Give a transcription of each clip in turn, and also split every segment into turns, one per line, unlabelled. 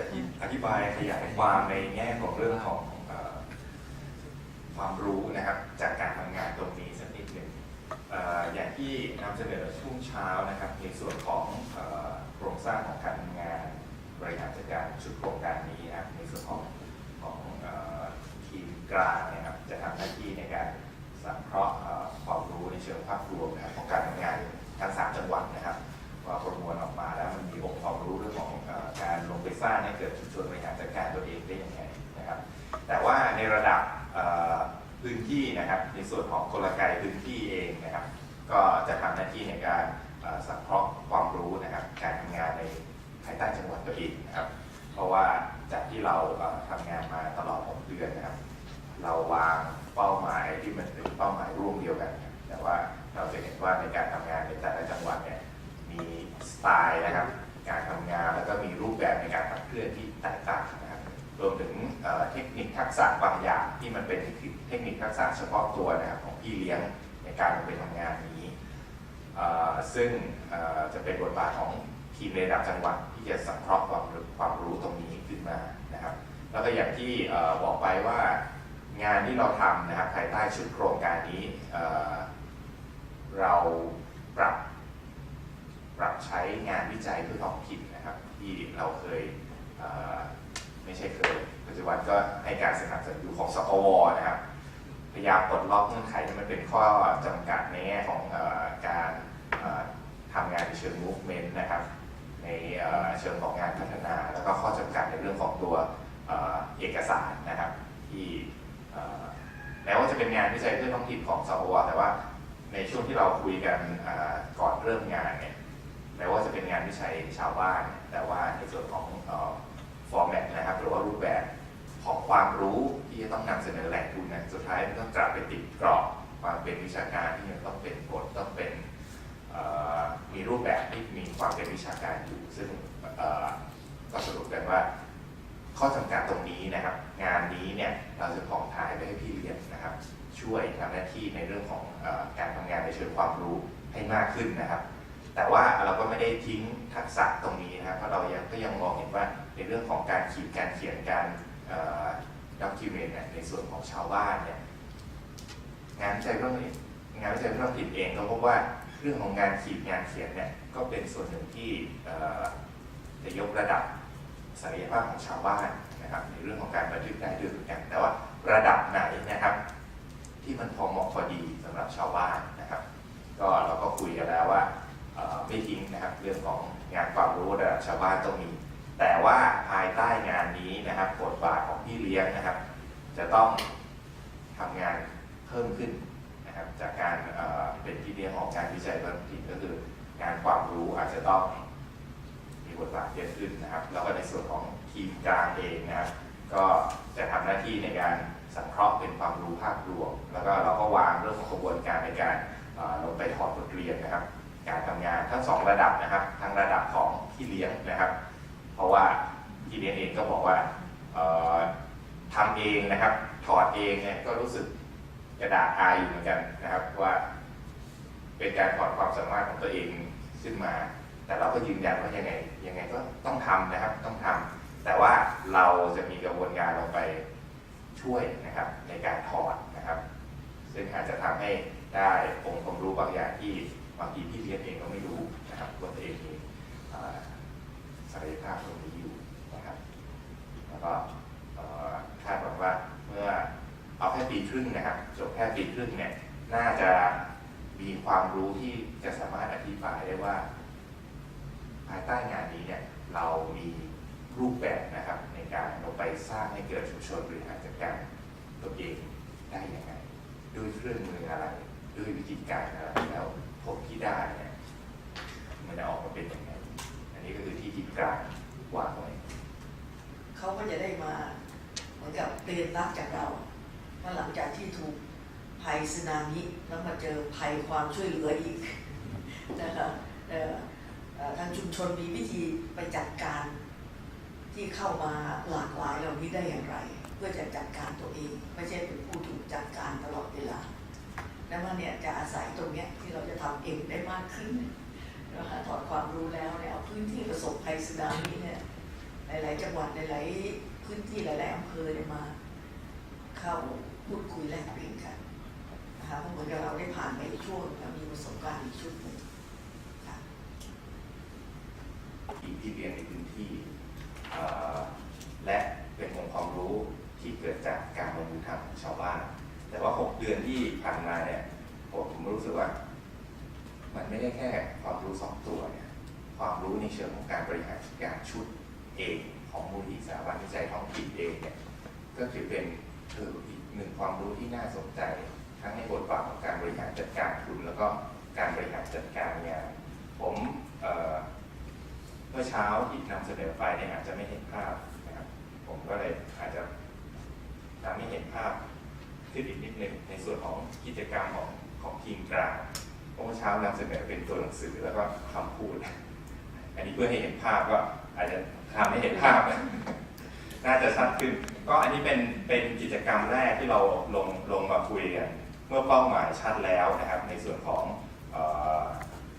จะอธิบายขยายความในแง่ของเรื่องของความรู้นะครับจากการทำงานตรงนี้สักนิดหนึ่งอย่างที่นำเสนอช่วงเช้านะครับในส่วนของโครงสร้างของการทำงานบริหารจัดการชุดโครงการนี้นะครับในส่วนของของทีมกลางนะครับจะทำหน้าที่ในการสังเคราะห์ความรู้ในเชิงภาพรวมนะครับของการทำงานทั้งสามจังหวัดนะครับว่าประมวลออกมา การลงไปสร้างให้เกิดชุมชนบริหารจัดการตัวเองได้ยังไงนะครับ แต่ว่าในระดับพื้นที่นะครับในส่วนของกลไกพื้นที่เองนะครับ ก็จะทำหน้าที่ในการสังเคราะห์ความรู้นะครับ การทำงานในภายใต้จังหวัดตัวเองนะครับ เพราะว่าจากที่เราเอ่อทำงานมาตลอด 6 เดือนนะครับ เราวางเป้าหมายที่มันเป็นเป้าหมายร่วม เป็นเทคนิคทักษะเฉพาะตัวนะครับของพี่เลี้ยงในการลงไปทำงานนี้ ซึ่งจะเป็นบทบาทของทีมในระดับจังหวัดที่จะสังเคราะห์ความรู้ความรู้ตรงนี้ขึ้นมานะครับ แล้วก็อย่างที่บอกไปว่างานที่เราทำนะครับภายใต้ชุดโครงการนี้เเราปรับปรับใช้งานวิจัยเพื่อท้องถิ่นนะครับ ที่เราเคยเไม่ใช่เคย ปัจจุบันก็ให้การสนับสนุนอยู่ของสกวนะครับ พยายามปลดล็อกเงื่อนไขที่มันเป็นข้อจำกัดในแง่ของอการเอ่อทำงานในเชิง movement นะครับ ในเชิงของงานพัฒนา แล้วก็ข้อจำกัดในเรื่องของตัวเอกสารนะครับ ที่แม้ว่าจะเป็นงานวิจัยเพื่อท้องถิ่นของสกวแต่ว่าในช่วงที่เราคุยกันก่อนเริ่มงานเนี่ยแม้ว่าจะเป็นงานวิจัยชาวบ้าน แต่ว่าในส่วนของฟอร์แมตนะครับ หรือว่ารูปแบบ ของความรู้ที่จะต้องนำเสนอแหล่งทุนเนี่ยสุดท้ายมันต้องกลับไปติดกรอบความเป็นวิชาการที่ยังต้องเป็นบทต้องเป็นมีรูปแบบที่มีความเป็นวิชาการอยู่ ซึ่งก็สรุปกันว่า ข้อจำกัดตรงนี้นะครับ งานนี้เนี่ยเราจะผ่องถ่ายไปให้พี่เลี้ยงนะครับ ช่วยทำหน้าที่ในเรื่องของออการทำงานในเชิงความรู้ให้มากขึ้นนะครับ แต่ว่าเราก็ไม่ได้ทิ้งทักษะตรงนี้นะครับเพราะเรายังก็ยังมองเห็นว่าในเรื่องของการขีดการเขียนการ ด็อกิเมนต์ในส่วนของชาวบ้านเนี่ยงานวิจัยเรื่องนี้งานวิจัยเรื่องถิ่เองก็พบว่าเรื่องของงานขีดงานเขียนเนี่ยก็เป็นส่วนหนึ่งที่จะยกระดับศักยภาพของชาวบ้านนะครับในเรื่องของการบันทึกได้ด้วยเหมือนกัน แต่ว่าระดับไหนนะครับ ที่มันพอเหมาะพอดีสำหรับชาวบ้านนะครับ ก็เราก็คุยกันแล้วว่าไม่ทิ้งนะครับเรื่องของงานความรู้ระดับชาวบ้านต้องมี แต่ว่าภายใต้งานนี้นะครับบทบาทของพี่เลี้ยงนะครับ จะต้องทำงานเพิ่มขึ้นนะครับจากการเเป็นพี่เลี้ยงของการวิจัยบางทีก็คืองานความรู้อาจจะต้องมีบทบาทเยอะขึ้นนะครับ แล้วก็ในส่วนของทีมกลางเองนะครับ ก็จะทำหน้าที่ในการสังเคราะห์เป็นความรู้ภาพรวม แล้วก็เราก็วางเรื่องของกระบวนการในการลงไปถอดบทเรียนนะครับ การทำงานทั้งสองระดับนะครับ ทั้งระดับของพี่เลี้ยงนะครับ ราะว่าพี่เลี้ยงเองก็บอกว่าทำเองนะครับ ถอดเองเนี่ยก็รู้สึกกระดาษอายอยู่เหมือนกันนะครับว่าเป็นการถอดความสามารถของตัวเองขึ้นมา แต่เราก็ยืนยันว่ายังไงยังไงก็ต้องทำนะครับต้องทำแต่ว่าเราจะมีกระบวนการลงไปช่วยนะครับในการถอดนะครับ ซึ่งอาจจะทำให้ได้องค์ความรู้บางอย่างที่บางทีพี่เลี้ยงเองก็ไม่รู้นะครับตัวเองเอ่อ ศักยภาพตรงนี้อยู่นะครับ แล้วก็คาดหวังว่าเมื่อเอาแค่ปีครึ่งนะครับจบแค่ปีครึ่งเนี่ยน่าจะมีความรู้ที่จะสามารถอธิบายได้ว่า ภายใต้งานนี้เนี่ยเรามีรูปแบบนะครับในการลงไปสร้างให้เกิดชุมชนบริหารจัดการตัวเองได้ยังไงด้วยเครื่องมืออะไร ด้วยวิธีการอะไรแล้วผลที่ได้เนี่ยมันจะออกมาเป็นยังไง ก็คือที่ทีมกลางวางไว้
เขาก็จะได้มาเหมือนกับเรียนรักจากเราว่าหลังจากที่ถูกภัยสึนามิแล้วมาเจอภัยความช่วยเหลืออีกนะคะทางชุมชนมีวิธีไปจัดการที่เข้ามาหลากหลายเหล่านี้ได้อย่างไร เพื่อจะจัดการตัวเอง ไม่ใช่เป็นผู้ถูกจัดการตลอดเวลา แล้วมันเนี่ยจะอาศัยตรงเนี้ยที่เราจะทำเองได้มากขึ้น นะคะถอดความรู้แล้วเนี่ยเอาพื้นที่ประสบภัยสึนามิเนี่ยหลาย ๆ จังหวัดหลาย ๆ พื้นที่หลาย ๆอำเภอเนี่ยมา เข้าพูดคุยแลกเปลี่ยนกันนะคะเพราะเหมือนกับเราได้ผ่านไปอีช่วงแล้วมีประสบการณ์อีกชุดหนึ่งค่ะ
ที่ที่เรียนในพื้นที่และเป็นองค์ความรู้ที่เกิดจากการลงมือทำของชาวบ้าน แต่ว่า 6 เดือนที่ผ่านมาเนี่ยผมรู้สึกว่า มันไม่ได้แค่ความรู้สองตัวเนี่ยความรู้ในเชิงของการบริหารจัดการชุดเองของมูลนิธิสถาบันวิจัยท้องถิ่นเองเนี่ยก็ถือเป็นเอออีกหนึ่งความรู้ที่น่าสนใจ ทั้งในบทบาทของการบริหารจัดการทุนแล้วก็การบริหารจัดการงานผมเเมื่อเช้าที่นำเสนอไปเนี่ยอาจจะไม่เห็นภาพนะครับผมก็เลยอาจจะทำให้เห็นภาพขึ้นอีกนิดหนึ่งในส่วนของกิจกรรมของของทีมกลาง เพราะเมื่อเช้านำเสนอเป็นตัวหนังสือแล้วก็คำพูด อันนี้เพื่อให้เห็นภาพก็อาจจะทำให้เห็นภาพ น่าจะชัดขึ้น ก็อันนี้เป็นเป็นกิจกรรมแรกที่เราลงลงมาคุยกัน เมื่อเป้าหมายชัดแล้วนะครับ ในส่วนของ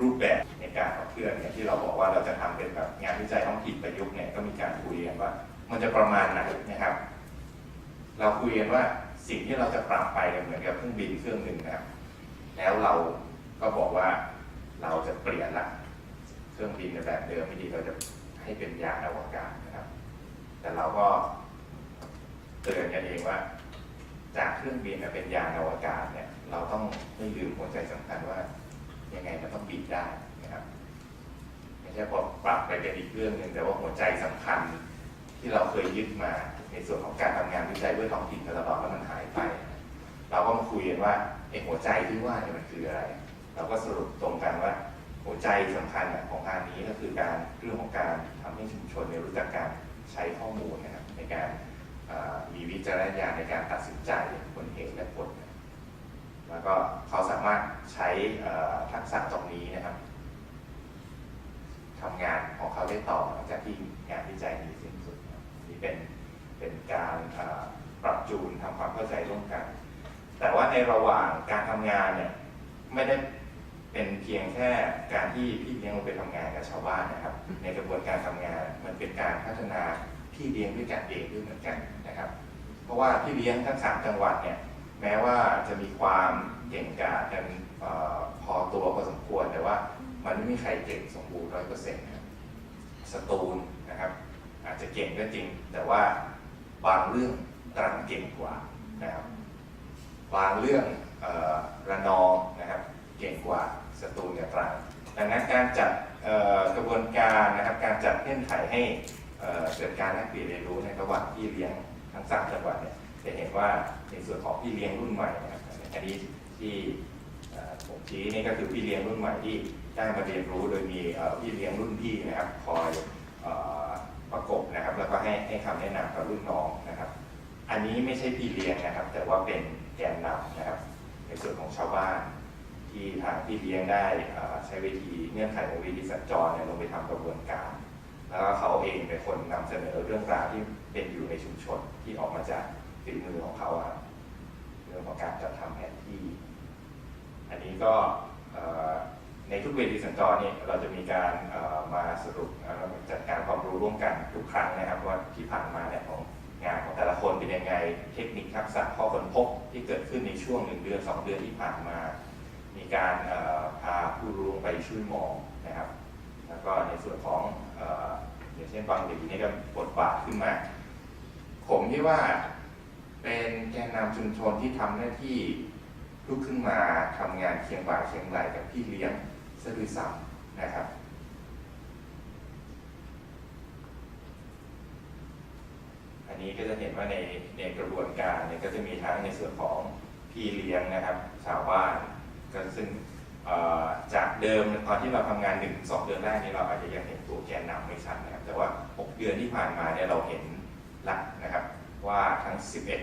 รูปแบบในการขับเคลื่อนเนี่ยที่เราบอกว่าเราจะทำเป็นแบบงานวิจัยท้องถิ่นประยุกต์เนี่ยก็มีการคุยกันว่า มันจะประมาณไหนนะครับ เราคุยกันว่าสิ่งที่เราจะปรับไปเนี่ยเหมือนกับเครื่องบินเครื่องหนึ่งนะครับ แล้วเรา ก็บอกว่าเราจะเปลี่ยนละเครื่องบินในแบบเดิมไม่ดีเราจะให้เป็นยานอวกาศนะครับ แต่เราก็เตือนกันเองว่า จากเครื่องบินมาเป็นยานอวกาศเนี่ย เราต้องไม่ลืมหัวใจสำคัญว่า ยังไงมันต้องบินได้นะครับไม่ใช่พอปรับไปเป็นอีกเรื่องหนึ่งแต่ว่าหัวใจสำคัญที่เราเคยยึดมาในส่วนของการทำงานวิจัยเพื่อท้องถิ่นมาตลอดแล้วมันหายไป เราก็มาคุยกันว่าไอ้หัวใจที่ว่าเนี่ยมันคืออะไร เราก็สรุปตรงกันว่าหัวใจสำคัญของงานนี้ก็คือการเรื่องของการทำให้ชุมชนเนี่ยรู้จักการใช้ข้อมูลนะครับในการมีวิจารณญาณในการตัดสินใจบนเหตุและผลแล้วก็เขาสามารถใช้ทักษะตรงนี้นะครับทำงานของเขาได้ต่อหลังจากที่งานวิจัยนี้สิ้นสุดนี่เป็นเป็นการปรับจูนทำความเข้าใจร่วมกัน แต่ว่าในระหว่างการทำงานเนี่ยไม่ได้ พียงแค่การที่พี่เลี้ยงลงไปทำงานกับชาวบ้านนะครับ ในกระบวนการทำงานมันเป็นการพัฒนาพี่เลี้ยงด้วยกันเองด้วยเหมือนกันนะครับ เพราะว่าพี่เลี้ยงทั้งสามจังหวัดเนี่ยแม้ว่าจะมีความเก่งกาจกันเอ่อพอตัวพอสมควรแต่ว่ามันไม่มีใครเก่งสมบูรณ์ร้อยเปอร์เซ็นต์นะครับสตูลนะครับ อาจจะเก่งก็จริง แต่ว่าบางเรื่องตรังเก่งกว่านะครับบางเรื่องเอ่อระนองนะครับ เก่งกว่า สตูลกับตรังดังนั้นการจัดกระบวนการนะครับการจัดเงื่อนไขให้เกิดการแลกเปลี่ยนเรียนรู้ในระหว่างพี่เลี้ยงทั้งสามจังหวัดเนี่ยจะเห็นว่าในส่วนของพี่เลี้ยงรุ่นใหม่นะครับอันนี้ที่ผมชี้นี่ก็คือพี่เลี้ยงรุ่นใหม่ที่ได้มาเรียนรู้โดยมีพี่เลี้ยงรุ่นพี่นะครับคอยอประกบนะครับแล้วก็ให้ให้คำแนะนำกับรุ่นน้องนะครับ อันนี้ไม่ใช่พี่เลี้ยงนะครับ แต่ว่าเป็นแกนนำนะครับ ในส่วนของชาวบ้าน ที่ทางพี่เลี้ยงได้ใช้เวทีเงื่อนไขของเวทีสัญจรเนี่ยลงไปทำกระบวนการ แล้วก็เขาเองเป็นคนนำเสนอเรื่องราวที่เป็นอยู่ในชุมชนที่ออกมาจากฝีมือของเขาครับเรื่องของการจัดทำแผนที่ อันนี้ก็ในทุกเวทีสัญจรเนี่ยเราจะมีการมาสรุปจัดการความรู้ร่วมกันทุกครั้งนะครับว่าที่ผ่านมาเนี่ยของงานของแต่ละคนเป็นยังไงเทคนิคทักษะข้อค้นพบที่เกิดขึ้นในช่วงหนึ่งเดือนสองเดือนที่ผ่านมา มีการเอ่อพาผู้รู้ลง ไปช่วยมองนะครับ แล้วก็ในส่วนของออย่างเช่นบางหลีนี่ก็บทบาทขึ้นมา ผมคิดว่าเป็นแกนนำชุมชนที่ทำหน้าที่ลุกขึ้นมาทำงานเคียงบ่าเคียงไหลกับพี่เลี้ยงซะด้วยซ้ำนะครับอันนี้ก็จะเห็นว่าในในกระบวนการเนี่ยก็จะมีทั้งในส่วนของพี่เลี้ยงนะครับ ชาวบ้านก็ซึ่ง จากเดิมตอนที่เราทำงาน1นสองเดือนแรกนี้เราอาจจะยังเห็นตัวแกนนำไม่ชัดนะครับ แต่ว่า 6 เดือนที่ผ่านมาเนี่ยเราเห็นละนะครับว่าทั้ง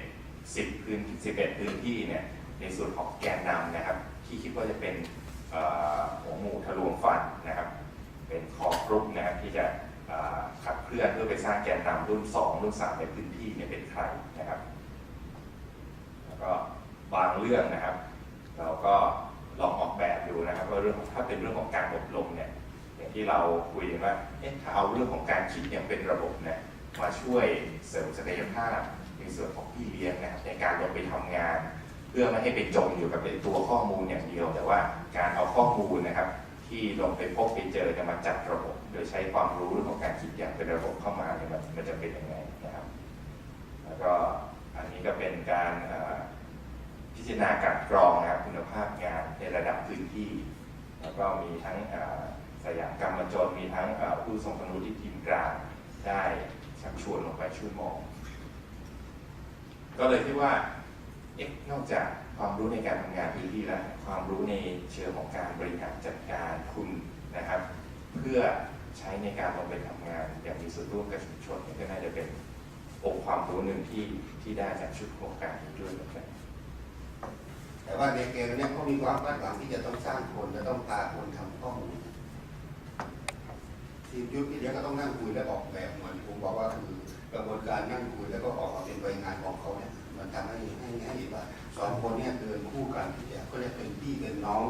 11 10 พื้น11 พื้นที่เนี่ยในส่วนของแกนนำนะครับ ที่คิดว่าจะเป็นหัวหมูทะลวงฟันนะครับ เป็นคอกรุ๊ปนะครับที่จะขับเคลื่อนเพื่อไปสร้างแกนนำรุ่น 2 รุ่น 3 ในพื้นที่เนี่ยเป็นใครนะครับ แล้วก็บางเรื่องนะครับ เราก็ ลองออกแบบดูนะครับว่าเรื่องถ้าเป็นเรื่องของการอบรมเนี่ยอย่างที่เราคุยกันว่าเอ๊ะถ้าเอาเรื่องของการคิดอย่างเป็นระบบเนี่ยมาช่วยเสริมศักยภาพในส่วนของพี่เลี้ยงนะครับในการลงไปทำงาน เพื่อไม่ให้ไปจมอยู่กับในตัวข้อมูลอย่างเดียว แต่ว่าการเอาข้อมูลนะครับ ที่ลงไปพบไปเจอเนี่ยมาจัดระบบ โดยใช้ความรู้เรื่องของการคิดอย่างเป็นระบบเข้ามาเนี่ยมันจะเป็นยังไงนะครับ แล้วก็อันนี้ก็เป็นการ พิจารณาการกรองนะครับคุณภาพงานในระดับพื้นที่ แล้วก็มีทั้งสยามกรรมจนมีทั้งผู้ทรงคุณวุฒิทีมกลางได้ชักชวนลงไปช่วยมอง ก็เลยคิดว่าเอ๊ะนอกจากความรู้ในการทำงานพื้นที่แล้วความรู้ในเชิงของการบริหารจัดการคุณนะครับ เพื่อใช้ในการลงไปทำงานอย่างมีส่วนร่วมกับชุมชนก็น่าจะเป็นองค์ความรู้หนึ่งที่ที่ได้จากชุดโครงการนี้ด้วยเหมือนกัน
แต่ว่าในเกมเนี่ยเขามีความคาดหวังที่จะต้องสร้างคนจะต้องพาคนทำข้อมูลทีมยุทธที่เลี้ยก็ต้องนั่งคุยและออกแบบเหมือนผมบอกว่าคือกระบวนการนั่งคุยแล้วก็ออกมาเป็นรายงานของเขาเนี่ยมันทำให้ให้ให้เห็นว่าสองคนเนี่ยเดินคู่กันที่จะก็เรียกเป็นพี่เป็นน้อง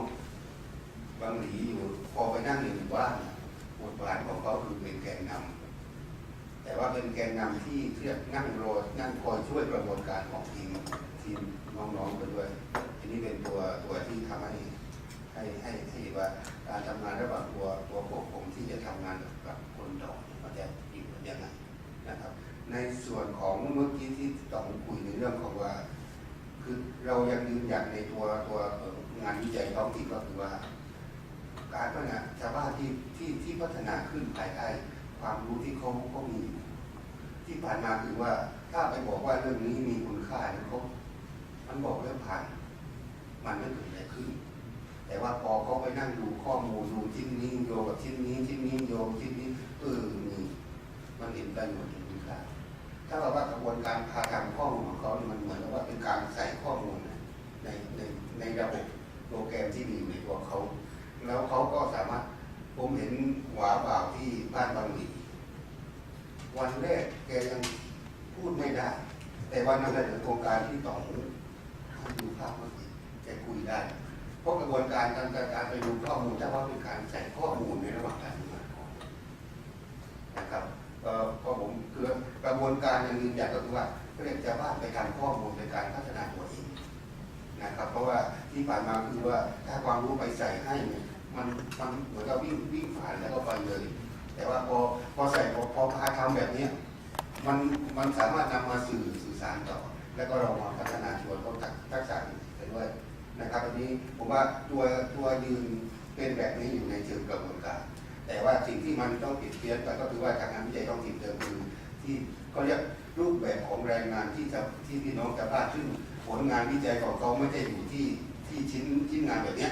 บางหลีอยู่พอไปนั่งอยู่ในบ้าน ตัวตัวพวกผมที่จะทำงานกับคนต่อเนี่ยมันจะอยู่กันยังไงนะครับ ในส่วนของเมื่อกี้ที่ต้องคุยในเรื่องของว่า คือเรายังยืนหยัดในตัวตัวงานวิจัยท้องถิ่นก็คือว่า การพัฒนาชาวบ้านที่ที่ที่พัฒนาขึ้นภายใต้ความรู้ที่เขาเขามีที่ผ่านมาคือว่าถ้าไปบอกว่าเรื่องนี้มีคุณค่าเนี่ยเขามันบอกเรื่องผ่าน มันไม่เกิดอะไรขึ้น แต่ว่าพอเขาไปนั่งดูข้อมูลดูชิ้นนี้โยกับชิ้นนี้ชิ้นนี้โยงชิ้นนี้เออนี่มันเห็นกันหมดเห็นคุณค่าถ้าเราว่ากระบวนการพาทำข้อมูลของเขาเนี่ยมันเหมือนกับว่าเป็นการใส่ข้อมูลในในในระบบโปรแกรมที่มีในตัวเขา แล้วเขาก็สามารถผมเห็นหวาบ่าวที่บ้านบางหลีวันแรกแกยังพูดไม่ได้ แต่วันนั้นเป็นโครงการที่ต่องท่านดูภาพเมื่อกี้แกคุยได้ เพราะกระบวนการการการไปดูข้อมูลถ้าว่าเป็นการใส่ข้อมูลในระหว่างการทำงานนะครับก็ผมคือกระบวนการอย่างยืนยันก็คือว่าเรียกชาวบ้านไปทำข้อมูลในการพัฒนาตัวเองนะครับ เพราะว่าที่ผ่านมาคือว่าถ้าความรู้ไปใส่ให้เนี่ยมันมันเหมือนกับวิ่งวิ่งผ่านแล้วก็ไปเลย แต่ว่าพอพอใส่พอพอพาทำแบบเนี้ยมันมันสามารถนำมาสื่อสื่อสารต่อ แล้วก็เรามาพัฒนาชวนเขาทักทักษะไปด้วย นะครับอันนี้ผมว่าตัวตัวยืนเป็นแบบนี้อยู่ในเชิงกระบวนการ แต่ว่าสิ่งที่มันต้องติดเพี้ยนไปก็คือว่าจากงานวิจัยต้องติดเติมคือที่เขาเรียกรูปแบบของแรงงานที่จะที่พี่น้องจะพลาดซึ่งผลงานวิจัยของเขาไม่ได้อยู่ที่ที่ชิ้นชิ้นงานแบบเนี้ย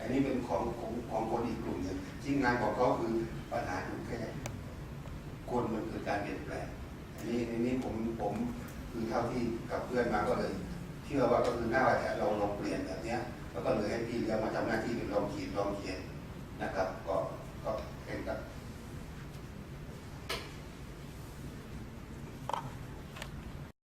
อันนี้เป็นของของของคนอีกกลุ่มหนึ่งชิ้นงานของเขาคือปัญหาอยู่แค่คนมันคือการเปลี่ยนแปลงอันนี้อันนี้ผมผมคือเท่าที่กับเพื่อนมาก็เลย ชื่อว่าก็คือหน้าวาแจะลองลองเปลี่ยนแบบนี้แล้วก็เลยให้พี่เลี้ยงมาทำหน้าที่เป็นลองเขียนลองเขียนนะครับ ก็ก็เป็นกับ